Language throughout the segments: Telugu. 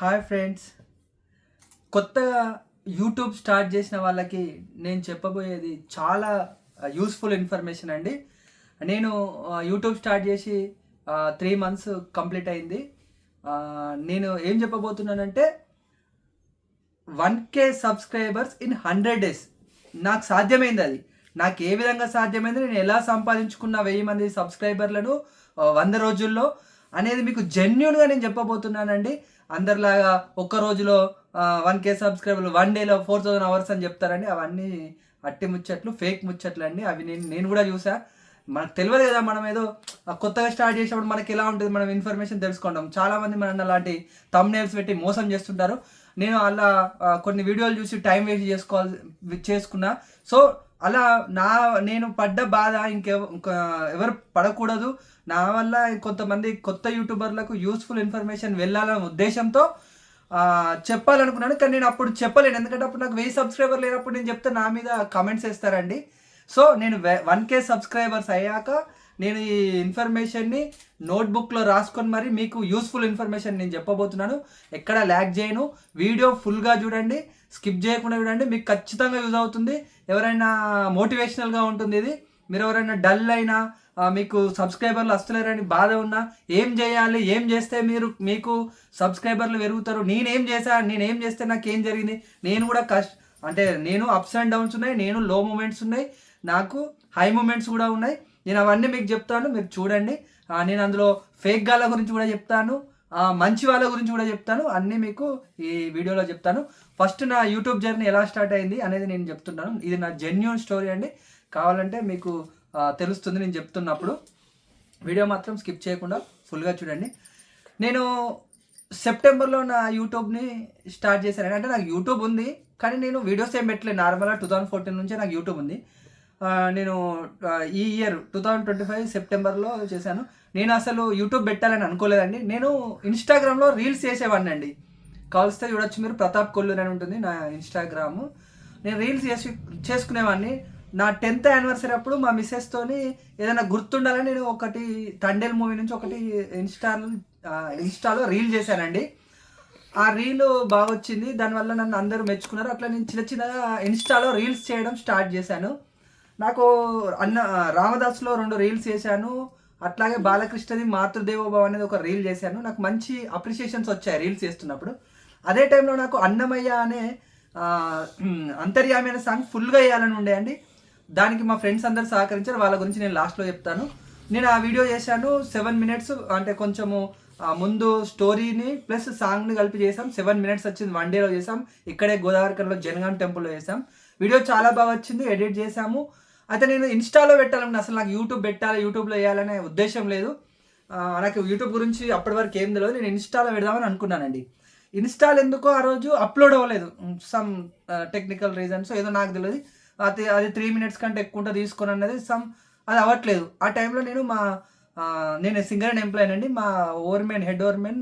Hi friends. కొత్తగా యూట్యూబ్ స్టార్ట్ చేసిన వాళ్ళకి నేను చెప్పబోయేది చాలా యూస్ఫుల్ ఇన్ఫర్మేషన్ అండి. నేను యూట్యూబ్ స్టార్ట్ చేసి త్రీ మంత్స్ కంప్లీట్ అయింది. నేను ఏం చెప్పబోతున్నానంటే one K subscribers in hundred days నాకు సాధ్యమైంది అది. నాకు ఏ విధంగా సాధ్యమైంది? నేను ఎలా సంపాదించుకున్న వెయ్యి మంది సబ్స్క్రైబర్లను వంద రోజుల్లో అనేది మీకు జెన్యున్గా నేను చెప్పబోతున్నానండి. అందరిలాగా ఒక్క రోజులో వన్ కే సబ్స్క్రైబర్లు వన్ డేలో ఫోర్ థౌసండ్ అవర్స్ అని చెప్తారండి. అవన్నీ అట్టి ముచ్చట్లు ఫేక్ ముచ్చట్లు అండి. అవి నేను నేను కూడా చూసా. మనకు తెలియదు కదా మనం ఏదో కొత్తగా స్టార్ట్ చేసినప్పుడు మనకి ఎలా ఉంటుంది మనం ఇన్ఫర్మేషన్ తెలుసుకుంటాం. చాలామంది మన అలాంటి తమ్నేల్స్ పెట్టి మోసం చేస్తుంటారు. నేను అలా కొన్ని వీడియోలు చూసి టైం వేస్ట్ చేసుకోవాలి చేసుకున్నా. సో అలా నా నేను పడ్డ బాధ ఇంకెవ ఇంకా ఎవరు పడకూడదు. నా వల్ల కొంతమంది కొత్త యూట్యూబర్లకు యూస్ఫుల్ ఇన్ఫర్మేషన్ వెళ్ళాలనే ఉద్దేశంతో చెప్పాలనుకున్నాను. కానీ నేను అప్పుడు చెప్పలేను. ఎందుకంటే అప్పుడు నాకు వెయ్యి సబ్స్క్రైబర్ లేనప్పుడు నేను చెప్తే నా మీద కమెంట్స్ వేస్తారండి. సో నేను వన్ కే సబ్స్క్రైబర్స్ అయ్యాక నేను ఈ ఇన్ఫర్మేషన్ని నోట్బుక్లో రాసుకొని మరి మీకు యూస్ఫుల్ ఇన్ఫర్మేషన్ నేను చెప్పబోతున్నాను. ఎక్కడ ల్యాక్ చేయను. వీడియో ఫుల్గా చూడండి. స్కిప్ చేయకుండా చూడండి. మీకు ఖచ్చితంగా యూజ్ అవుతుంది. ఎవరైనా మోటివేషనల్గా ఉంటుంది ఇది. మీరు ఎవరైనా డల్ అయినా మీకు సబ్స్క్రైబర్లు వస్తలేరని బాధ ఉన్నా ఏం చేయాలి ఏం చేస్తే మీరు మీకు సబ్స్క్రైబర్లు పెరుగుతారు? నేనేం చేశా నేనేం చేస్తే నాకు ఏం జరిగింది? నేను కూడా కష్ట అంటే నేను అప్స్ అండ్ డౌన్స్ ఉన్నాయి. నేను లో మూమెంట్స్ ఉన్నాయి. నాకు హై మూమెంట్స్ కూడా ఉన్నాయి. నేను అవన్నీ మీకు చెప్తాను మీరు చూడండి. నేను అందులో ఫేక్ గాల గురించి కూడా చెప్తాను మంచి వాళ్ళ గురించి కూడా చెప్తాను అన్నీ మీకు ఈ వీడియోలో చెప్తాను. ఫస్ట్ నా యూట్యూబ్ జర్నీ ఎలా స్టార్ట్ అయింది అనేది నేను చెప్తున్నాను. ఇది నా జెన్యున్ స్టోరీ అండి. కావాలంటే మీకు తెలుస్తుంది నేను చెప్తున్నప్పుడు. వీడియో మాత్రం స్కిప్ చేయకుండా ఫుల్గా చూడండి. నేను సెప్టెంబర్లో నా యూట్యూబ్ని స్టార్ట్ చేశాను. అంటే నాకు యూట్యూబ్ ఉంది కానీ నేను వీడియోస్ ఏం పెట్టలేదు. నార్మల్గా టూ థౌజండ్ ఫోర్టీన్ నుంచే నాకు యూట్యూబ్ ఉంది. నేను ఈ year two thousand twenty five సెప్టెంబర్లో చేశాను. నేను అసలు యూట్యూబ్ పెట్టాలని అనుకోలేదండి. నేను ఇన్స్టాగ్రామ్లో రీల్స్ చేసేవాడిని అండి. కావలిస్తే చూడొచ్చు మీరు. ప్రతాప్ కొల్లూరు అని ఉంటుంది నా ఇన్స్టాగ్రాము నేను రీల్స్ చేసి చేసుకునేవాడిని. నా టెన్త్ యానివర్సరీ అప్పుడు మా మిస్సెస్తోని ఏదైనా గుర్తుండాలని నేను ఒకటి తండేల్ మూవీ నుంచి ఒకటి ఇన్స్టా ఇన్స్టాలో రీల్ చేశానండి. ఆ రీల్ బాగా వచ్చింది దానివల్ల నన్ను అందరూ మెచ్చుకున్నారు. అట్లా నేను చిన్న చిన్నగా ఇన్స్టాలో రీల్స్ చేయడం స్టార్ట్ చేశాను. నాకు అన్న రామదాస్లో రెండు రీల్స్ చేశాను. అట్లాగే బాలకృష్ణది మాతృదేవోభవ అనేది ఒక రీల్ చేశాను. నాకు మంచి అప్రిషియేషన్స్ వచ్చాయి రీల్స్ చేస్తున్నప్పుడు. అదే టైంలో నాకు అన్నమయ్య అనే ఆ, అంతర్యామి అనే సాంగ్ ఫుల్గా వేయాలని ఉండే అండి. దానికి మా ఫ్రెండ్స్ అందరు సహకరించారు. వాళ్ళ గురించి నేను లాస్ట్లో చెప్తాను. నేను ఆ వీడియో చేశాను. సెవెన్ మినిట్స్ అంటే కొంచెము ముందు స్టోరీని ప్లస్ సాంగ్ని కలిపి చేసాం సెవెన్ మినిట్స్ వచ్చింది వన్ డేలో చేసాం ఇక్కడే గోదావరికర్లో జనగాం టెంపుల్లో చేసాం వీడియో చాలా బాగా వచ్చింది. ఎడిట్ చేసాము అయితే నేను ఇన్స్టాలో పెట్టాలని అసలు నాకు యూట్యూబ్ పెట్టాలి యూట్యూబ్లో వేయాలనే ఉద్దేశం లేదు. నాకు యూట్యూబ్ గురించి అప్పటి వరకు ఏం తెలియదు నేను ఇన్స్టాలో పెడదామని అనుకున్నానండి. ఇన్స్టాల్ ఎందుకో ఆ రోజు అప్లోడ్ అవ్వలేదు. సమ్ టెక్నికల్ రీజన్స్ ఏదో నాకు తెలియదు అది అది త్రీ మినిట్స్ కంటే ఎక్కువ తీసుకొని అన్నది సమ్ అది అవ్వట్లేదు. ఆ టైంలో నేను మా నేను సింగర్ అండ్ ఎంప్లాయ్ అండి. మా overmen head overmen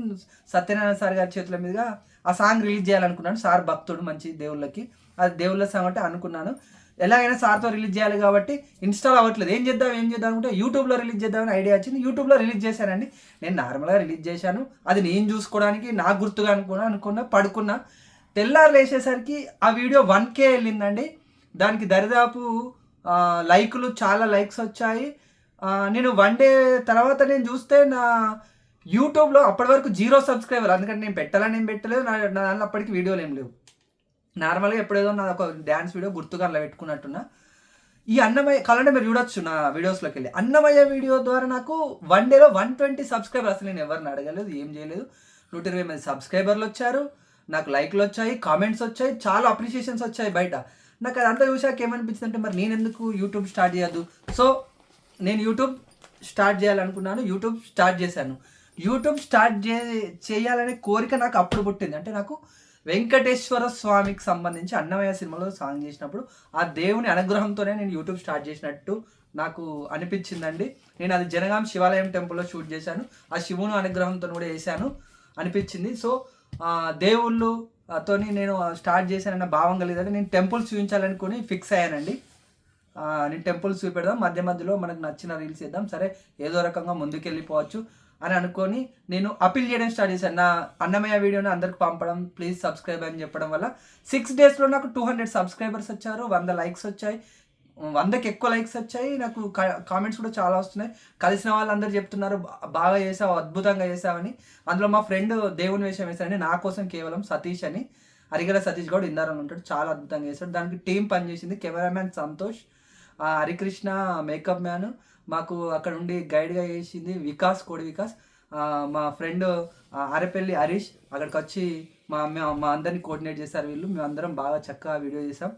Satyanarayana sir గారి చేతుల మీదుగా ఆ సాంగ్ రిలీజ్ చేయాలనుకున్నాను. సార్ భక్తుడు మంచి దేవుళ్ళకి. అది దేవుళ్ళ సాంగ్ అంటే అనుకున్నాను. ఎలాగైనా సార్తో రిలీజ్ చేయాలి కాబట్టి ఇన్స్టాల్ అవ్వట్లేదు. ఏం చేద్దాం ఏం చేద్దాం అనుకుంటే యూట్యూబ్లో రిలీజ్ చేద్దామని ఐడియా వచ్చింది. యూట్యూబ్లో రిలీజ్ చేశానండి. నేను నార్మల్గా రిలీజ్ చేశాను. అది నేను చూసుకోవడానికి నాకు గుర్తుగా అనుకున్నా అనుకున్నా పడుకున్నా. తెల్లారు లేచేసరికి ఆ వీడియో వన్ కే వెళ్ళిందండి. దానికి దరిదాపు లైకులు చాలా లైక్స్ వచ్చాయి. నేను వన్ డే తర్వాత నేను చూస్తే నా యూట్యూబ్లో అప్పటి వరకు జీరో సబ్స్క్రైబర్. అందుకని నేను పెట్టాలని ఏం పెట్టలేదు. నా దానిలో అప్పటికి వీడియోలు ఏం లేవు. నార్మల్గా ఎప్పుడేదో నా ఒక డ్యాన్స్ వీడియో గుర్తుగా అలా పెట్టుకున్నట్టున్నా. ఈ అన్నమయ్య కావాలంటే మీరు చూడొచ్చు నా వీడియోస్లోకి వెళ్ళి. అన్నమయ్య వీడియో ద్వారా నాకు వన్ డేలో వన్ ట్వంటీ సబ్స్క్రైబర్ అసలు నేను ఎవరిని అడగలేదు ఏం చేయలేదు. నూట ఇరవై మంది సబ్స్క్రైబర్లు వచ్చారు. నాకు లైక్లు వచ్చాయి కామెంట్స్ వచ్చాయి చాలా అప్రిషియేషన్స్ వచ్చాయి బయట. నాకు అదంతా చూసాక ఏమనిపించింది అంటే మరి నేను ఎందుకు యూట్యూబ్ స్టార్ట్ చేయద్దు? సో నేను యూట్యూబ్ స్టార్ట్ చేయాలనుకున్నాను యూట్యూబ్ స్టార్ట్ చేశాను. యూట్యూబ్ స్టార్ట్ చే చేయాలనే కోరిక నాకు అప్పుడు పుట్టింది. అంటే నాకు వెంకటేశ్వర స్వామికి సంబంధించి అన్నమయ్య సినిమాలో సాంగ్ చేసినప్పుడు ఆ దేవుని అనుగ్రహంతోనే నేను యూట్యూబ్ స్టార్ట్ చేసినట్టు నాకు అనిపించిందండి. నేను అది జనగాం శివాలయం టెంపుల్లో షూట్ చేశాను. ఆ శివుని అనుగ్రహంతో కూడా వేశాను అనిపించింది. సో దేవుళ్ళు తోని నేను స్టార్ట్ చేశానన్న భావం కలిగిందంటే నేను టెంపుల్స్ చూపించాలనుకుని ఫిక్స్ అయ్యానండి. నేను టెంపుల్స్ చూపెడదాం. మధ్య మధ్యలో మనకు నచ్చిన రీల్స్ ఇద్దాం సరే ఏదో రకంగా ముందుకెళ్ళిపోవచ్చు. అని అనుకొని నేను అపీల్ చేయడం స్టార్ట్ చేశాను. నా అన్నమయ్య వీడియోని అందరికి పంపడం ప్లీజ్ సబ్స్క్రైబ్ అని చెప్పడం వల్ల సిక్స్ డేస్లో నాకు టూ హండ్రెడ్ సబ్స్క్రైబర్స్ వచ్చారు వంద లైక్స్ వచ్చాయి. వందకి ఎక్కువ లైక్స్ వచ్చాయి. నాకు కామెంట్స్ కూడా చాలా వస్తున్నాయి. కలిసిన వాళ్ళందరూ చెప్తున్నారు బాగా చేసావు అద్భుతంగా చేసావని. అందులో మా ఫ్రెండ్ దేవుని వేషం వేశాడని నా కోసం కేవలం సతీష్ అని. అరిగల సతీష్ గౌడ్ ఇందారని ఉంటాడు. చాలా అద్భుతంగా చేశాడు. దానికి టీం పనిచేసింది cameraman Santosh Harikrishna makeup man మాకు అక్కడ ఉండి గైడ్గా చేసింది వికాస్ కోడి వికాస్. మా ఫ్రెండ్ అరపల్లి హరీష్. అక్కడికి వచ్చి మా మా- మా అందరిని కోఆర్డినేట్ చేశారు వీళ్ళు. మేమందరం బాగా చక్కగా వీడియో చేసాం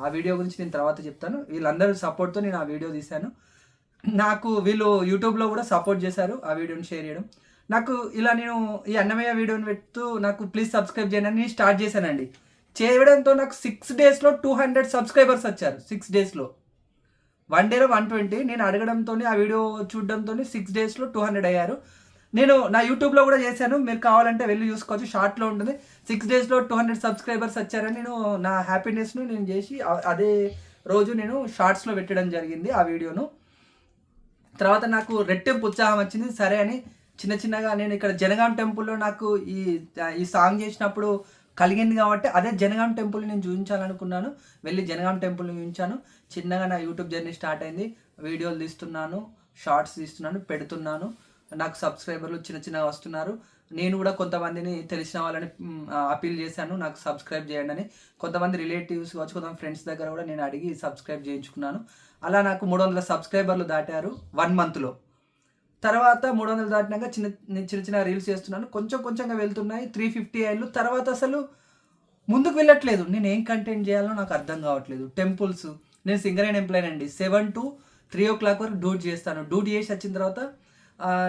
ఆ వీడియో గురించి నేను తర్వాత చెప్తాను. వీళ్ళందరూ సపోర్ట్తో నేను ఆ వీడియో తీశాను. నాకు వీళ్ళు యూట్యూబ్లో కూడా సపోర్ట్ చేశారు ఆ వీడియోని షేర్ చేయడం. నాకు ఇలా నేను ఈ అన్నమయ్య వీడియోని పెడుతూ నాకు ప్లీజ్ సబ్స్క్రైబ్ చేయండి అని స్టార్ట్ చేశానండి. చేయడంతో నాకు సిక్స్ డేస్లో టూ హండ్రెడ్ సబ్స్క్రైబర్స్ వచ్చారు. సిక్స్ డేస్లో వన్ డేలో వన్ ట్వంటీ నేను అడగడంతో ఆ వీడియో చూడడంతో సిక్స్ డేస్లో టూ హండ్రెడ్ అయ్యారు. నేను నా యూట్యూబ్లో కూడా చేశాను. మీరు కావాలంటే వెళ్ళి చూసుకోవచ్చు. షార్ట్లో ఉంటుంది. సిక్స్ డేస్లో టూ హండ్రెడ్ సబ్స్క్రైబర్స్ వచ్చారని నేను నా హ్యాపీనెస్ను నేను చేసి అదే రోజు నేను షార్ట్స్లో పెట్టడం జరిగింది ఆ వీడియోను తర్వాత నాకు రెట్టింపు ఉత్సాహం వచ్చింది. సరే అని చిన్న చిన్నగా నేను ఇక్కడ జనగాం టెంపుల్లో నాకు ఈ ఈ సాంగ్ చేసినప్పుడు కలిగింది కాబట్టి అదే జనగాం టెంపుల్ నేను చూపించాలనుకున్నాను. వెళ్ళి జనగాం టెంపుల్ చూపించాను. చిన్నగా నా యూట్యూబ్ జర్నీ స్టార్ట్ అయింది. వీడియోలు తీస్తున్నాను షార్ట్స్ తీస్తున్నాను పెడుతున్నాను. నాకు సబ్స్క్రైబర్లు చిన్న చిన్నగా వస్తున్నారు. నేను కూడా కొంతమందిని తెలిసిన వాళ్ళని అపీల్ చేశాను. నాకు సబ్స్క్రైబ్ చేయండి అని. కొంతమంది రిలేటివ్స్ కావచ్చు కొంతమంది ఫ్రెండ్స్ దగ్గర కూడా నేను అడిగి సబ్స్క్రైబ్ చేయించుకున్నాను. అలా నాకు మూడు వందల సబ్స్క్రైబర్లు దాటారు వన్ మంత్లో. తర్వాత మూడు వందలు దాటినాక చిన్న చిన్న చిన్న రీల్స్ చేస్తున్నాను. కొంచెం కొంచెంగా వెళ్తున్నాయి. త్రీ ఫిఫ్టీ అయ్యాలు తర్వాత అసలు ముందుకు వెళ్ళట్లేదు. నేను ఏం కంటెంట్ చేయాలో నాకు అర్థం కావట్లేదు. టెంపుల్స్ నేను సింగర్ అండ్ ఎంప్లాయిన్ అండి seven to three o'clock వరకు డ్యూటీ చేస్తాను. డ్యూటీ చేసి వచ్చిన తర్వాత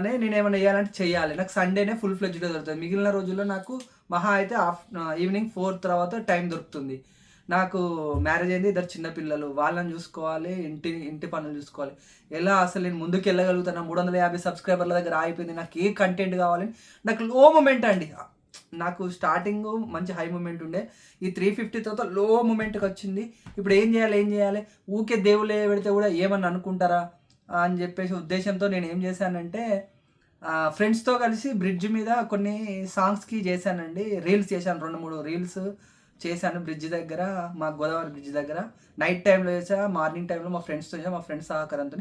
నే నేను ఏమైనా చేయాలంటే చేయాలి. నాకు సండేనే ఫుల్ ఫ్లెడ్జ్గా దొరుకుతుంది. మిగిలిన రోజుల్లో నాకు మహా అయితే ఆఫ్ ఈవినింగ్ ఫోర్ తర్వాత టైం దొరుకుతుంది. నాకు మ్యారేజ్ అయింది ఇద్దరు చిన్నపిల్లలు వాళ్ళని చూసుకోవాలి ఇంటి ఇంటి పనులు చూసుకోవాలి. ఎలా అసలు నేను ముందుకు వెళ్ళగలుగుతాను మూడు వందల యాభై సబ్స్క్రైబర్ల దగ్గర ఆగిపోయింది. నాకు ఏ కంటెంట్ కావాలని నాకు లో మూమెంట్ అండి. నాకు స్టార్టింగ్ మంచి హై మూమెంట్ ఉండే. ఈ త్రీ ఫిఫ్టీ తర్వాత లో మూమెంట్కి వచ్చింది. ఇప్పుడు ఏం చేయాలి ఏం చేయాలి? ఊకే దేవులే పెడితే కూడా ఏమని అనుకుంటారా? అని చెప్పేసి ఉద్దేశంతో నేను ఏం చేశానంటే ఫ్రెండ్స్తో కలిసి బ్రిడ్జ్ మీద కొన్ని సాంగ్స్కి చేశానండి. రీల్స్ చేశాను రెండు మూడు రీల్స్ చేశాను బ్రిడ్జ్ దగ్గర మా గోదావరి బ్రిడ్జ్ దగ్గర. నైట్ టైంలో చేసా మార్నింగ్ టైంలో మా ఫ్రెండ్స్తో చేసా మా ఫ్రెండ్స్ సహకారంతో.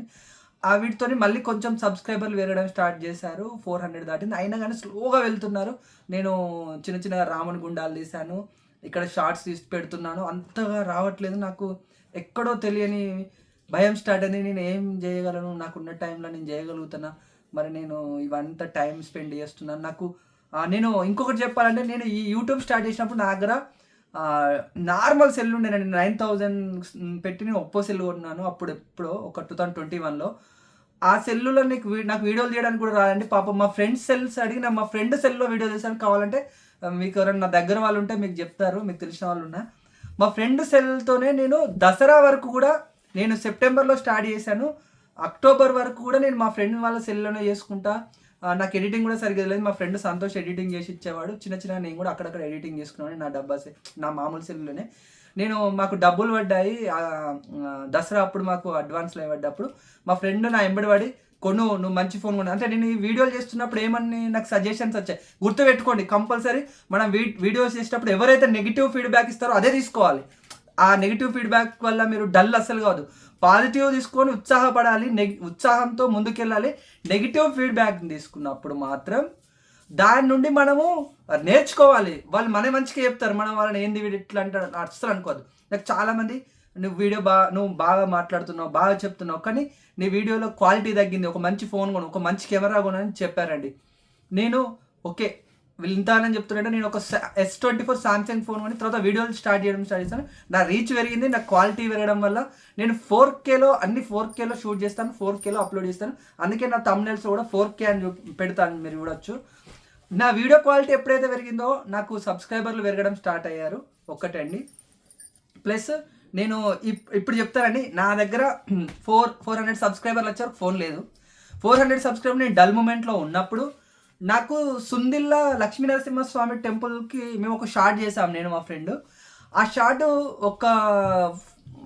ఆ వీటితోని మళ్ళీ కొంచెం సబ్స్క్రైబర్లు పెరగడం స్టార్ట్ చేశారు. ఫోర్ హండ్రెడ్ దాటింది. అయినా కానీ స్లోగా వెళ్తున్నారు. నేను చిన్న చిన్నగా రామన్ గుండాలు తీశాను. ఇక్కడ షార్ట్స్ తీసి పెడుతున్నాను. అంతగా రావట్లేదు. నాకు ఎక్కడో తెలియని భయం స్టార్ట్ అయింది. నేను ఏం చేయగలను? నాకున్న టైంలో నేను చేయగలుగుతున్నా. మరి నేను ఇవంతా టైం స్పెండ్ చేస్తున్నాను. నాకు నేను ఇంకొకటి చెప్పాలంటే నేను ఈ యూట్యూబ్ స్టార్ట్ చేసినప్పుడు నా దగ్గర నార్మల్ సెల్ ఉండే నేను నైన్ థౌజండ్ పెట్టి నేను ఒప్పో సెల్ కొన్నాను అప్పుడు ఎప్పుడో ఒక టూ థౌజండ్ ట్వంటీ వన్లో ఆ సెల్లులో నీకు నాకు వీడియోలు చేయడానికి కూడా రాదండి. పాపం మా ఫ్రెండ్స్ సెల్స్ అడిగిన మా ఫ్రెండ్ సెల్లో వీడియో చేసాను కావాలంటే మీకు ఎవరైనా నా దగ్గర వాళ్ళు ఉంటే మీకు చెప్తారు. మీకు తెలిసిన వాళ్ళు ఉన్నా. మా ఫ్రెండ్ సెల్తోనే నేను దసరా వరకు కూడా నేను సెప్టెంబర్లో స్టార్ట్ చేశాను. అక్టోబర్ వరకు కూడా నేను మా ఫ్రెండ్ వాళ్ళ సెల్లోనే చేసుకుంటా. నాకు ఎడిటింగ్ కూడా సరిగ్గా లేదు మా ఫ్రెండ్ సంతోష్ ఎడిటింగ్ చేసి ఇచ్చేవాడు. చిన్న చిన్న నేను కూడా అక్కడక్కడ ఎడిటింగ్ చేసుకున్నాను నా డబ్బా నా మామూలు సెల్లోనే నేను మాకు డబ్బులు పడ్డాయి. దసరా అప్పుడు మాకు అడ్వాన్స్లో పడ్డప్పుడు మా ఫ్రెండ్ నా ఎంబడి పడి కొను నువ్వు మంచి ఫోన్ కొను అంటే నేను ఈ వీడియోలు చేస్తున్నప్పుడు ఏమని నాకు సజెషన్స్ వచ్చాయి. గుర్తుపెట్టుకోండి కంపల్సరీ మనం వీడియోస్ చేసేటప్పుడు ఎవరైతే నెగిటివ్ ఫీడ్బ్యాక్ ఇస్తారో అదే తీసుకోవాలి. ఆ నెగిటివ్ ఫీడ్బ్యాక్ వల్ల మీరు డల్ అస్సలు కాదు. పాజిటివ్ తీసుకొని ఉత్సాహపడాలి నెగి ఉత్సాహంతో ముందుకెళ్ళాలి నెగిటివ్ ఫీడ్బ్యాక్ తీసుకున్నప్పుడు మాత్రం దాని నుండి మనము నేర్చుకోవాలి. వాళ్ళు మన మంచిగా చెప్తారు. మనం వాళ్ళని ఏంది వీడు ఇట్లా అంటారు అస్సలు అనుకోవద్దు. నాకు చాలామంది నువ్వు వీడియో బాగా నువ్వు బాగా మాట్లాడుతున్నావు బాగా చెప్తున్నావు కానీ నీ వీడియోలో క్వాలిటీ తగ్గింది. ఒక మంచి ఫోన్ కొను ఒక మంచి కెమెరా కొనని చెప్పారండి. నేను ఓకే వీళ్ళు ఇంత అని చెప్తున్నారంటే నేను ఒక S twenty four Samsung phone కొని తర్వాత వీడియోలు స్టార్ట్ చేయడం స్టార్ట్ చేస్తాను నా రీచ్ పెరిగింది నా క్వాలిటీ పెరగడం వల్ల నేను ఫోర్ కేలో అన్ని ఫోర్ కేలో షూట్ చేస్తాను ఫోర్ కేలో అప్లోడ్ చేస్తాను. అందుకే నా తమ్నెల్స్ కూడా ఫోర్ కే అని పెడతాను మీరు చూడొచ్చు. నా వీడియో క్వాలిటీ ఎప్పుడైతే పెరిగిందో నాకు సబ్స్క్రైబర్లు పెరగడం స్టార్ట్ అయ్యారు. ఒక్కటండి ప్లస్ నేను ఇప్- ఇప్పుడు చెప్తానండి నా దగ్గర ఫోర్ ఫోర్ హండ్రెడ్ సబ్స్క్రైబర్లు వచ్చారు ఫోన్ లేదు. ఫోర్ హండ్రెడ్ సబ్స్క్రైబర్ నేను డల్ మూమెంట్లో ఉన్నప్పుడు నాకు సుందిల్లా లక్ష్మీ నరసింహస్వామి టెంపుల్కి మేము ఒక షార్ట్ చేసాం నేను మా ఫ్రెండ్ ఆ షార్ట్ ఒక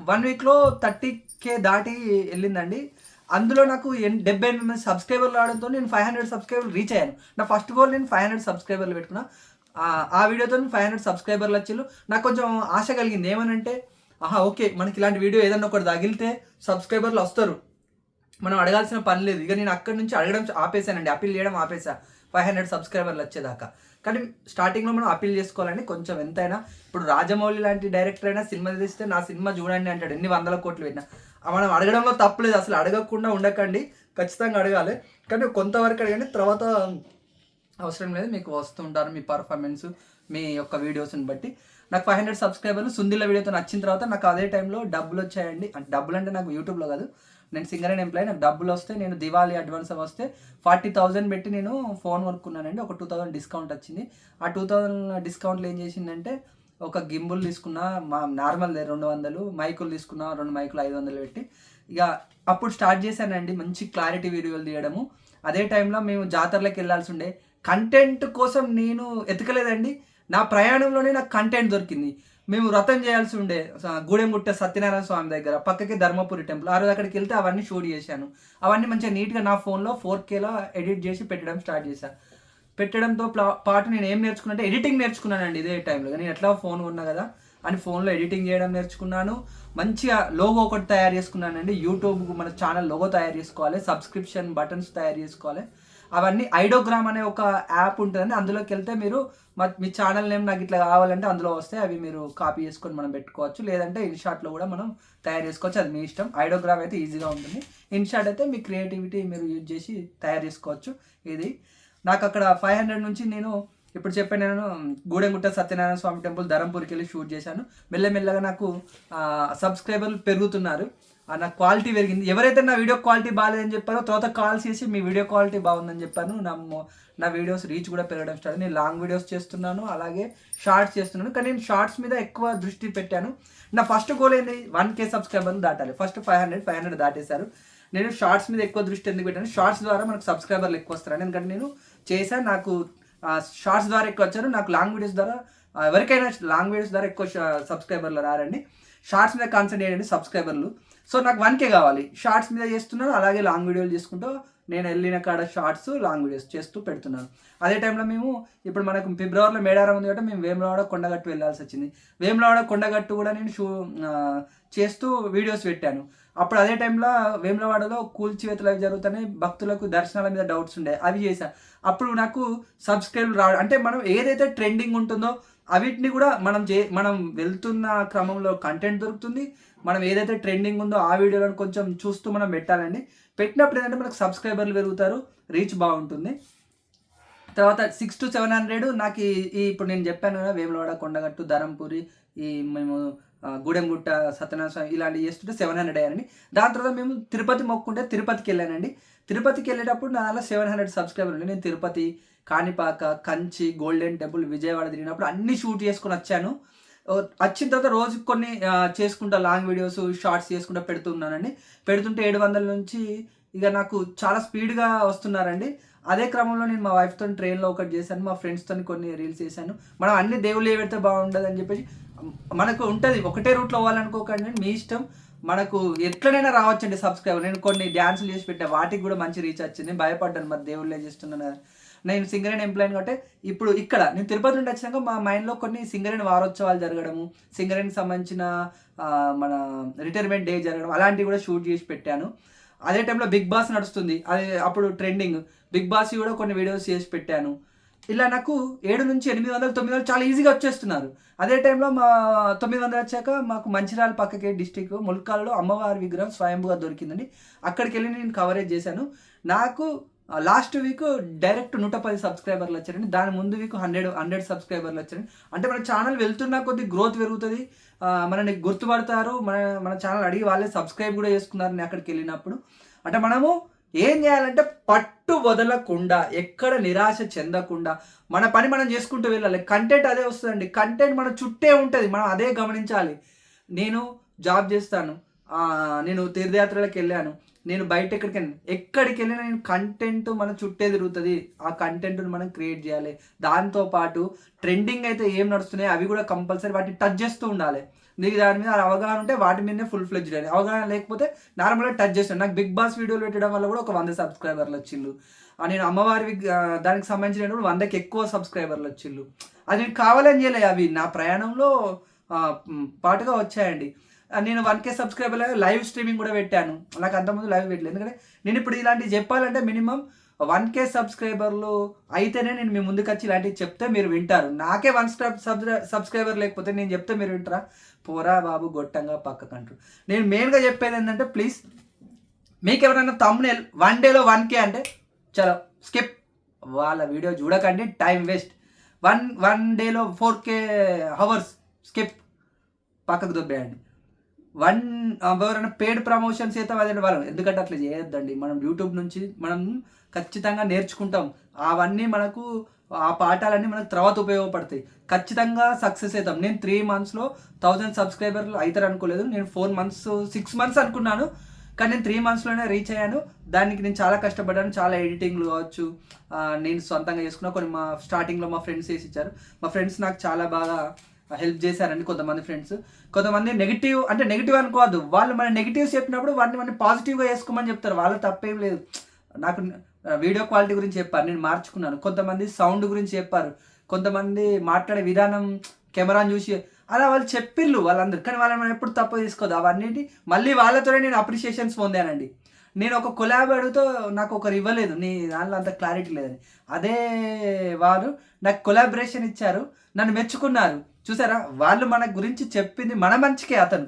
వన్ వీక్లో థర్టీ కే దాటి వెళ్ళిందండి. అందులో నాకు డెబ్బై ఎనిమిది మంది సబ్స్క్రైబర్లు రావడంతో నేను ఫైవ్ హండ్రెడ్ సబ్స్క్రైబర్లు రీచ్ అయ్యాను. నా ఫస్ట్ గోల్ నేను ఫైవ్ హండ్రెడ్ సబ్స్క్రైబర్లు పెట్టుకున్నా. ఆ- వీడియోతో ఫైవ్ హండ్రెడ్ సబ్స్క్రైబర్లు వచ్చిళ్ళు. నాకు కొంచెం ఆశ కలిగింది. ఏమనంటే ఆహా ఓకే మనకి ఇలాంటి వీడియో ఏదన్నా ఒకటి తగిలితే సబ్స్క్రైబర్లు వస్తారు. మనం అడగాల్సిన పని లేదు. ఇక నేను అక్కడి నుంచి అడగడం ఆపేసానండి అప్పీల్ చేయడం ఆపేసా ఫైవ్ హండ్రెడ్ సబ్స్క్రైబర్లు వచ్చేదాకా. కానీ స్టార్టింగ్లో మనం అప్పీల్ చేసుకోవాలని కొంచెం ఎంతైనా. ఇప్పుడు రాజమౌళి లాంటి డైరెక్టర్ అయినా సినిమా తీస్తే నా సినిమా చూడండి అంటాడు ఎన్ని వందల కోట్లు పెట్టినా. మనం అడగడంలో తప్పలేదు అసలు అడగకుండా ఉండకండి ఖచ్చితంగా అడగాలి. కానీ కొంతవరకు అడగండి తర్వాత అవసరం లేదు మీకు వస్తుంటారు మీ పర్ఫార్మెన్స్ మీ యొక్క వీడియోస్ని బట్టి. నాకు ఫైవ్ హండ్రెడ్ సబ్స్క్రైబర్లు సుందిల వీడియోతో నచ్చిన తర్వాత నాకు అదే టైంలో డబ్బులు వచ్చాయండి. అంటే డబ్బులు అంటే నాకు యూట్యూబ్లో కాదు నేను సింగర్ అండ్ ఎంప్లాయీ నాకు డబ్బులు వస్తే నేను దివాళీ అడ్వాన్స్ వస్తే ఫార్టీ థౌజండ్ పెట్టి నేను ఫోన్ కొనుక్కున్నానండి. ఒక టూ థౌజండ్ డిస్కౌంట్ వచ్చింది. ఆ టూ థౌజండ్ డిస్కౌంట్లో ఏం చేసిందంటే ఒక గింబుల్ తీసుకున్న మా నార్మల్ రెండు వందలు మైకులు తీసుకున్న రెండు మైకులు ఐదు వందలు పెట్టి. ఇక అప్పుడు స్టార్ట్ చేశానండి మంచి క్లారిటీ వీడియోలు తీయడము. అదే టైంలో మేము జాతరలకు వెళ్ళాల్సి ఉండే. కంటెంట్ కోసం నేను ఎతకలేదండి. నా ప్రయాణంలోనే నాకు కంటెంట్ దొరికింది. మేము వ్రతం చేయాల్సి ఉండే గూడెంగుట్ట సత్యనారాయణ స్వామి దగ్గర పక్కకి ధర్మపురి టెంపుల్. ఆ రోజు అక్కడికి వెళ్తే అవన్నీ షూట్ చేశాను. అవన్నీ మంచిగా నీట్గా నా ఫోన్లో ఫోర్ కేలో ఎడిట్ చేసి పెట్టడం స్టార్ట్ చేశాను పెట్టడంతో ప్లా- పాటు నేను ఏం నేర్చుకున్నా ఎడిటింగ్ నేర్చుకున్నానండి ఇదే టైంలో నేను ఎట్లా ఫోన్ ఉన్నా కదా అని ఫోన్లో ఎడిటింగ్ చేయడం నేర్చుకున్నాను. మంచిగా లోగో ఒకటి తయారు చేసుకున్నానండి. యూట్యూబ్ మన ఛానల్ లోగో తయారు చేసుకోవాలి. సబ్స్క్రిప్షన్ బటన్స్ తయారు చేసుకోవాలి. అవన్నీ ఐడోగ్రామ్ అనే ఒక యాప్ ఉంటుందండి. అందులోకి వెళ్తే మీరు మీ ఛానల్ నేమ్ నాకు ఇట్లా కావాలంటే అందులో వస్తే అవి మీరు కాపీ చేసుకొని మనం పెట్టుకోవచ్చు. లేదంటే ఇన్షాట్లో కూడా మనం తయారు చేసుకోవచ్చు. అది మీ ఇష్టం. ఐడోగ్రామ్ అయితే ఈజీగా ఉంటుంది. ఇన్షాట్ అయితే మీ క్రియేటివిటీ మీరు యూజ్ చేసి తయారు చేసుకోవచ్చు. ఇది నాకు అక్కడ ఫైవ్ హండ్రెడ్ నుంచి నేను ఇప్పుడు చెప్పాను నేను గూడెంగుట్ట సత్యనారాయణ స్వామి టెంపుల్ ధరంపూర్కి వెళ్ళి షూట్ చేశాను. మెల్లమెల్లగా నాకు సబ్స్క్రైబర్లు పెరుగుతున్నారు. నా క్వాలిటీ పెరిగింది. ఎవరైతే నా వీడియో క్వాలిటీ బాగాలేదని చెప్పారో తర్వాత కాల్ చేసి మీ వీడియో క్వాలిటీ బాగుందని చెప్పాను. నా నా వీడియోస్ రీచ్ కూడా పెరగడం స్టార్ట్ నేను లాంగ్ వీడియోస్ చేస్తున్నాను అలాగే షార్ట్స్ చేస్తున్నాను. కానీ నేను షార్ట్స్ మీద ఎక్కువ దృష్టి పెట్టాను. నా ఫస్ట్ గోల్ ఏంది? వన్ కే సబ్స్క్రైబర్ని దాటాలి. First five hundred five hundred దాటేశారు. నేను షార్ట్స్ మీద ఎక్కువ దృష్టి ఎందుకు పెట్టాను? షార్ట్స్ ద్వారా మనకు సబ్స్క్రైబర్లు ఎక్కువ వస్తారు ఎందుకంటే నేను చేశాను నాకు షార్ట్స్ ద్వారా ఎక్కువ వచ్చారు. నాకు లాంగ్ వీడియోస్ ద్వారా ఎవరికైనా లాంగ్ వీడియోస్ ద్వారా ఎక్కువ సబ్స్క్రైబర్లు రారండి. షార్ట్స్ మీద కాన్సన్ట్రేట్ చేయండి సబ్స్క్రైబర్లు సో నాకు వన్ కే కావాలి. షార్ట్స్ మీద చేస్తున్నాను అలాగే లాంగ్ వీడియోలు చేసుకుంటూ నేను వెళ్ళిన కాడ షార్ట్స్ లాంగ్ వీడియోస్ చేస్తూ పెడుతున్నాను అదే టైంలో మేము ఇప్పుడు మనకు ఫిబ్రవరిలో మేడారం ఉంది కాబట్టి మేము వేములవాడ కొండగట్టు వెళ్ళాల్సి వచ్చింది. వేములవాడ కొండగట్టు కూడా నేను షూ చేస్తూ వీడియోస్ పెట్టాను. అప్పుడు అదే టైంలో వేములవాడలో కూల్చివేతలు అవి జరుగుతున్నాయి భక్తులకు దర్శనాల మీద డౌట్స్ ఉండే. అవి చేశా. అప్పుడు నాకు సబ్స్క్రైబ్ రావడం అంటే మనం ఏదైతే ట్రెండింగ్ ఉంటుందో అవిటిని కూడా మనం చే మనం వెళ్తున్న క్రమంలో కంటెంట్ దొరుకుతుంది. మనం ఏదైతే ట్రెండింగ్ ఉందో ఆ వీడియోలను కొంచెం చూస్తూ మనం పెట్టాలండి. పెట్టినప్పుడు ఏంటంటే మనకు సబ్స్క్రైబర్లు పెరుగుతారు రీచ్ బాగుంటుంది. తర్వాత సిక్స్ టు సెవెన్ హండ్రెడ్ నాకు ఈ- ఇప్పుడు నేను చెప్పాను కదా వేములవాడ కొండగట్టు ధరంపూరి ఈ మేము గూడెంగుట్ట సత్యనారాయణ ఇలాంటివి చేస్తుంటే సెవెన్ హండ్రెడ్ అయ్యానండి దాని తర్వాత మేము తిరుపతి మొక్కుంటే తిరుపతికి వెళ్ళానండి. తిరుపతికి వెళ్ళేటప్పుడు నా దాంట్లో సెవెన్ హండ్రెడ్ సబ్స్క్రైబర్ ఉండే. నేను తిరుపతి కాణిపాక కంచి గోల్డెన్ టెంపుల్ విజయవాడ తిరిగినప్పుడు అన్ని షూట్ చేసుకొని వచ్చాను. వచ్చిన తర్వాత రోజు కొన్ని చేసుకుంటా లాంగ్ వీడియోస్ షార్ట్స్ చేసుకుంటా పెడుతున్నానండి పెడుతుంటే ఏడు వందల నుంచి ఇక నాకు చాలా స్పీడ్గా వస్తున్నారండి. అదే క్రమంలో నేను మా వైఫ్తో ట్రైన్లో ఒకటి చేశాను. మా ఫ్రెండ్స్తో కొన్ని రీల్స్ చేశాను. మనం అన్ని దేవుళ్ళు ఏ పెడితే బాగుండదు అని చెప్పేసి మనకు ఉంటుంది. ఒకటే రూట్లో పోవాలనుకోకండి మీ ఇష్టం. మనకు ఎట్లనైనా రావచ్చండి సబ్స్క్రైబర్. నేను కొన్ని డ్యాన్సులు చేసి పెట్టా. వాటికి కూడా మంచి రీచ్ వచ్చింది. భయపడ్డాను మరి దేవుళ్ళే చేస్తున్నాను నేను సింగర్ అండ్ ఎంప్లాయిన్ కాబట్టి ఇప్పుడు ఇక్కడ నేను తిరుపతి నుండి వచ్చినాక మా మైండ్లో కొన్ని సింగర్ అండ్ వారోత్సవాలు జరగడము సింగర్ అండ్ సంబంధించిన మన రిటైర్మెంట్ డే జరగడం అలాంటివి కూడా షూట్ చేసి పెట్టాను. అదే టైంలో బిగ్ బాస్ నడుస్తుంది. అది అప్పుడు ట్రెండింగ్. బిగ్ బాస్ కూడా కొన్ని వీడియోస్ చేసి పెట్టాను. ఇలా నాకు ఏడు నుంచి ఎనిమిది వందలు తొమ్మిది వందలు చాలా ఈజీగా వచ్చేస్తున్నారు. అదే టైంలో మా తొమ్మిది వందలు వచ్చాక మాకు మంచిర్యాల పక్కకే డిస్టిక్ ముల్కాల్లో అమ్మవారి విగ్రహం స్వయంభూగా దొరికిందండి. అక్కడికి వెళ్ళి నేను కవరేజ్ చేశాను. నాకు లాస్ట్ వీక్ డైరెక్ట్ నూట పది సబ్స్క్రైబర్లు వచ్చారండి. దాని ముందు వీక్ హండ్రెడ్ హండ్రెడ్ సబ్స్క్రైబర్లు వచ్చారండి. అంటే మన ఛానల్ వెళ్తున్న కొద్ది గ్రోత్ పెరుగుతుంది. మనని గుర్తుపడతారు. మన మన ఛానల్ అడిగి వాళ్ళే సబ్స్క్రైబ్ కూడా చేసుకున్నారు నేను అక్కడికి వెళ్ళినప్పుడు. అంటే మనము ఏం చేయాలంటే పట్టు వదలకుండా ఎక్కడ నిరాశ చెందకుండా మన పని మనం చేసుకుంటూ వెళ్ళాలి. కంటెంట్ అదే వస్తుందండి. కంటెంట్ మన చుట్టే ఉంటుంది. మనం అదే గమనించాలి. నేను జాబ్ చేస్తాను. నేను తీర్థయాత్రలకు వెళ్ళాను. నేను బయట ఎక్కడికి వెళ్ళాను ఎక్కడికి వెళ్ళినా నేను కంటెంట్ మన చుట్టే తిరుగుతుంది. ఆ కంటెంట్ను మనం క్రియేట్ చేయాలి. దాంతో పాటు ట్రెండింగ్ అయితే ఏం నడుస్తున్నాయి అవి కూడా కంపల్సరీ వాటిని టచ్ చేస్తూ ఉండాలి. నీకు దాని మీద అవగాహన ఉంటే వాటి మీదనే ఫుల్ ఫ్లెడ్జ్ అని. అవగాహన లేకపోతే నార్మల్గా టచ్ చేస్తాను. నాకు బిగ్ బాస్ వీడియోలు పెట్టడం వల్ల కూడా ఒక వంద సబ్స్క్రైబర్లు వచ్చిండు ఆ నేను అమ్మవారి విగ్- దానికి సంబంధించినప్పుడు వందకి ఎక్కువ సబ్స్క్రైబర్లు వచ్చిండు అది నేను కావాలని చేయలే అవి నా ప్రయాణంలో పాటుగా వచ్చాయండి. నేను one K subscriber live streaming కూడా పెట్టాను. నాకు అంతకుముందు లైవ్ పెట్టలేదు. ఎందుకంటే నేను ఇప్పుడు ఇలాంటివి చెప్పాలంటే మినిమం వన్ కే సబ్స్క్రైబర్లు అయితేనే నేను మీ ముందుకు వచ్చి ఇలాంటివి చెప్తే మీరు వింటారు. నాకే వన్ స్టాప్ సబ్స్క్రైబర్ లేకపోతే నేను చెప్తే మీరు వింటారా? పోరా బాబు గొట్టంగా పక్కకంటారు నేను మెయిన్గా చెప్పేది ఏంటంటే ప్లీజ్ మీకు ఎవరైనా తమ్మునేల్ వన్ డేలో వన్ కే అంటే చలో స్కిప్ వాళ్ళ వీడియో చూడకండి టైం వేస్ట్ వన్ వన్ డేలో ఫోర్ కే అవర్స్ స్కిప్ పక్కకు దొబ్బేయండి. వన్ ఎవరైనా పెయిడ్ ప్రమోషన్స్ అయితే అదే వాళ్ళు ఎందుకంటే అట్లా చేయొద్దండి. మనం యూట్యూబ్ నుంచి మనం ఖచ్చితంగా నేర్చుకుంటాం. అవన్నీ మనకు ఆ పాఠాలన్నీ మనకు తర్వాత ఉపయోగపడతాయి. ఖచ్చితంగా సక్సెస్ అవుతాం. నేను త్రీ మంత్స్లో థౌజండ్ సబ్స్క్రైబర్లు అవుతారు అనుకోలేదు నేను ఫోర్ మంత్స్ సిక్స్ మంత్స్ అనుకున్నాను. కానీ నేను త్రీ మంత్స్లోనే రీచ్ అయ్యాను. దానికి నేను చాలా కష్టపడ్డాను. చాలా ఎడిటింగ్లు కావచ్చు నేను సొంతంగా చేసుకున్నా కొన్ని మా స్టార్టింగ్లో మా ఫ్రెండ్స్ వేసి ఇచ్చారు. మా ఫ్రెండ్స్ నాకు చాలా బాగా హెల్ప్ చేశారండి కొంతమంది ఫ్రెండ్స్ కొంతమంది నెగిటివ్ అంటే నెగిటివ్ అనుకోవద్దు. వాళ్ళు మన నెగిటివ్స్ చెప్పినప్పుడు వాటిని మనం పాజిటివ్గా వేసుకోమని చెప్తారు. వాళ్ళ తప్పేం లేదు. నాకు వీడియో క్వాలిటీ గురించి చెప్పారు. నేను మార్చుకున్నాను. కొంతమంది సౌండ్ గురించి చెప్పారు. కొంతమంది మాట్లాడే విధానం కెమెరాని చూసి అలా వాళ్ళు చెప్పిళ్ళు వాళ్ళందరూ. కానీ వాళ్ళని మనం ఎప్పుడు తప్పు తీసుకోదు. అవన్నిటి మళ్ళీ వాళ్ళతోనే నేను అప్రిషియేషన్స్ పొందానండి. నేను ఒక కొలాబ్ అడుగుతో నాకు ఒకరు ఇవ్వలేదు నీ దాంట్లో అంత క్లారిటీ లేదని. అదే వారు నాకు కొలాబరేషన్ ఇచ్చారు. నన్ను మెచ్చుకున్నారు. చూసారా? వాళ్ళు మన గురించి చెప్పింది మన మంచికే అతను.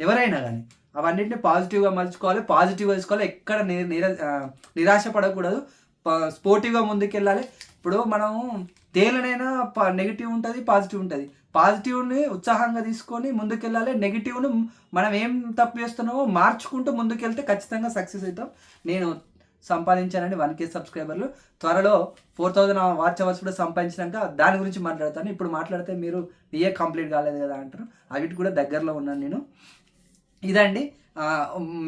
ఎవరైనా కానీ అవన్నిటిని పాజిటివ్గా మలుచుకోవాలి పాజిటివ్గా తీసుకోవాలి. ఎక్కడ నిరాశ పడకూడదు. స్పోర్టివ్గా ముందుకెళ్ళాలి. ఇప్పుడు మనం దేనినైనా నెగిటివ్ ఉంటుంది పాజిటివ్ ఉంటుంది. పాజిటివ్ని ఉత్సాహంగా తీసుకొని ముందుకెళ్ళాలి. నెగిటివ్ను మనం ఏం తప్పు చేస్తున్నామో మార్చుకుంటూ ముందుకెళ్తే ఖచ్చితంగా సక్సెస్ అవుతాం. నేను సంపాదించానండి వన్ కే సబ్స్క్రైబర్లు త్వరలో ఫోర్ థౌజండ్ వాచ్ అవర్స్ కూడా సంపాదించినాక దాని గురించి మాట్లాడతాను. ఇప్పుడు మాట్లాడితే మీరు ఏ కంప్లీట్ కాలేదు కదా అంటారు. అవిటి కూడా దగ్గరలో ఉన్నాను నేను. ఇదండి.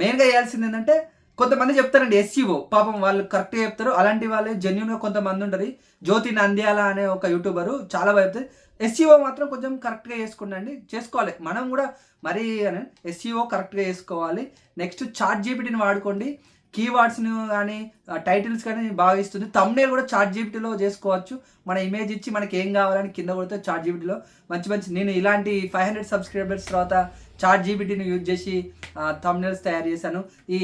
మెయిన్గా చేయాల్సింది ఏంటంటే కొంతమంది చెప్తారండి ఎస్సీఓ పాపం వాళ్ళు కరెక్ట్గా చెప్తారు. అలాంటి వాళ్ళే జెన్యున్గా కొంతమంది ఉంటుంది. జ్యోతి నంద్యాల అనే ఒక యూట్యూబరు చాలా బాగా చెప్తారు. ఎస్సీఓ మాత్రం కొంచెం కరెక్ట్గా చేసుకుండండి చేసుకోవాలి. మనం కూడా మరీ ఎస్సీఓ కరెక్ట్గా చేసుకోవాలి. నెక్స్ట్ చాట్ జీపీటీని వాడుకోండి. కీవర్డ్స్ని కానీ టైటిల్స్ కానీ బాగా ఇస్తుంది తమ్నేల్ కూడా చాట్ జీబీటీలో చేసుకోవచ్చు. మన ఇమేజ్ ఇచ్చి మనకి ఏం కావాలని కింద కొడితే చాట్ జీబీటీలో మంచి మంచి నేను ఇలాంటి ఫైవ్ హండ్రెడ్ సబ్స్క్రైబర్స్ తర్వాత చాట్ జీబీటీని యూజ్ చేసి తమ్నేల్స్ తయారు చేశాను. ఈ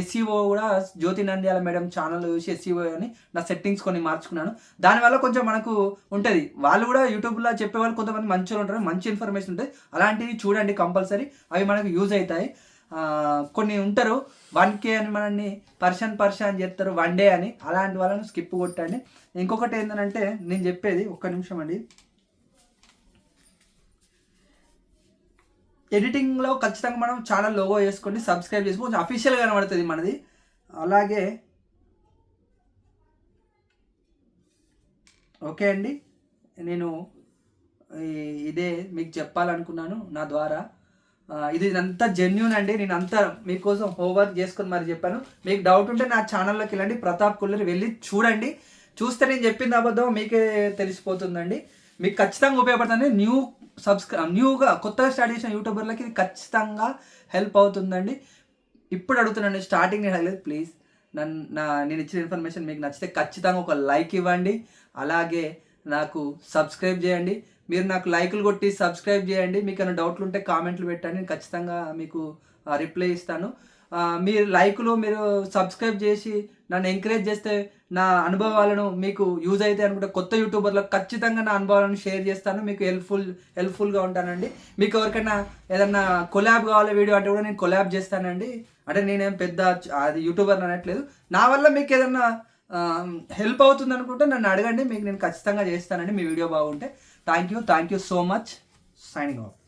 ఎస్సీఓ కూడా జ్యోతి నంద్యాల మేడం ఛానల్ చూసి ఎస్సీఓ అని నా సెట్టింగ్స్ కొన్ని మార్చుకున్నాను. దానివల్ల కొంచెం మనకు ఉంటుంది. వాళ్ళు కూడా యూట్యూబ్లో చెప్పేవాళ్ళు కొంతమంది మంచిగా ఉంటారు. మంచి ఇన్ఫర్మేషన్ ఉంటుంది అలాంటివి చూడండి కంపల్సరీ. అవి మనకు యూజ్ అవుతాయి. కొన్ని ఉంటారు. వన్ కే అని మనల్ని పర్సన్ పర్సన్ చేస్తారు వన్ డే అని. అలాంటి వాళ్ళని స్కిప్ కొట్టండి. ఇంకొకటి ఏంటంటే నేను చెప్పేది ఒక్క నిమిషం అండి. ఎడిటింగ్లో ఖచ్చితంగా మనం ఛానల్ లోగో వేసుకోండి సబ్స్క్రైబ్ చేసుకోండి కొంచెం అఫీషియల్గా కనబడుతుంది మనది. అలాగే ఓకే అండి. నేను ఇదే మీకు చెప్పాలనుకున్నాను నా ద్వారా. ఇది అంతా జెన్యున్ అండి. నేను అంతా మీకోసం హోంవర్క్ చేసుకొని మరి చెప్పాను. మీకు డౌట్ ఉంటే నా ఛానల్లోకి వెళ్ళండి. ప్రతాప్ కుల్లరి వెళ్ళి చూడండి. చూస్తే నేను చెప్పింది అబద్ధం మీకే తెలిసిపోతుందండి. మీకు ఖచ్చితంగా ఉపయోగపడుతుంది. న్యూ సబ్స్క్రై న్యూగా కొత్తగా స్టార్ట్ చేసిన యూట్యూబర్లకి ఇది ఖచ్చితంగా హెల్ప్ అవుతుందండి. ఇప్పుడు అడుగుతున్నాను స్టార్టింగ్ నేను అడగలేదు ప్లీజ్ నన్ను నా నేను ఇచ్చిన ఇన్ఫర్మేషన్ మీకు నచ్చితే ఖచ్చితంగా ఒక లైక్ ఇవ్వండి. అలాగే నాకు సబ్స్క్రైబ్ చేయండి. మీరు నాకు లైకులు కొట్టి సబ్స్క్రైబ్ చేయండి. మీకు ఏమైనా డౌట్లు ఉంటే కామెంట్లు పెట్టండి. నేను ఖచ్చితంగా మీకు రిప్లై ఇస్తాను. మీరు లైకులు మీరు సబ్స్క్రైబ్ చేసి నన్ను ఎంకరేజ్ చేస్తే నా అనుభవాలను మీకు యూజ్ అయితే అనుకుంటే కొత్త యూట్యూబర్లకు ఖచ్చితంగా నా అనుభవాలను షేర్ చేస్తాను. మీకు హెల్ప్ఫుల్ హెల్ప్ఫుల్గా ఉంటానండి. మీకు ఎవరికైనా ఏదన్నా కొలాబ్ కావాలి వీడియో అంటే కూడా నేను కొలాబ్ చేస్తానండి. అంటే నేనేం పెద్ద అది యూట్యూబర్ అనట్లేదు. నా వల్ల మీకు ఏదన్నా హెల్ప్ అవుతుంది అనుకుంటే నన్ను అడగండి. మీకు నేను ఖచ్చితంగా చేస్తానండి. మీ వీడియో బాగుంటే. Thank you. Thank you so much. Signing off.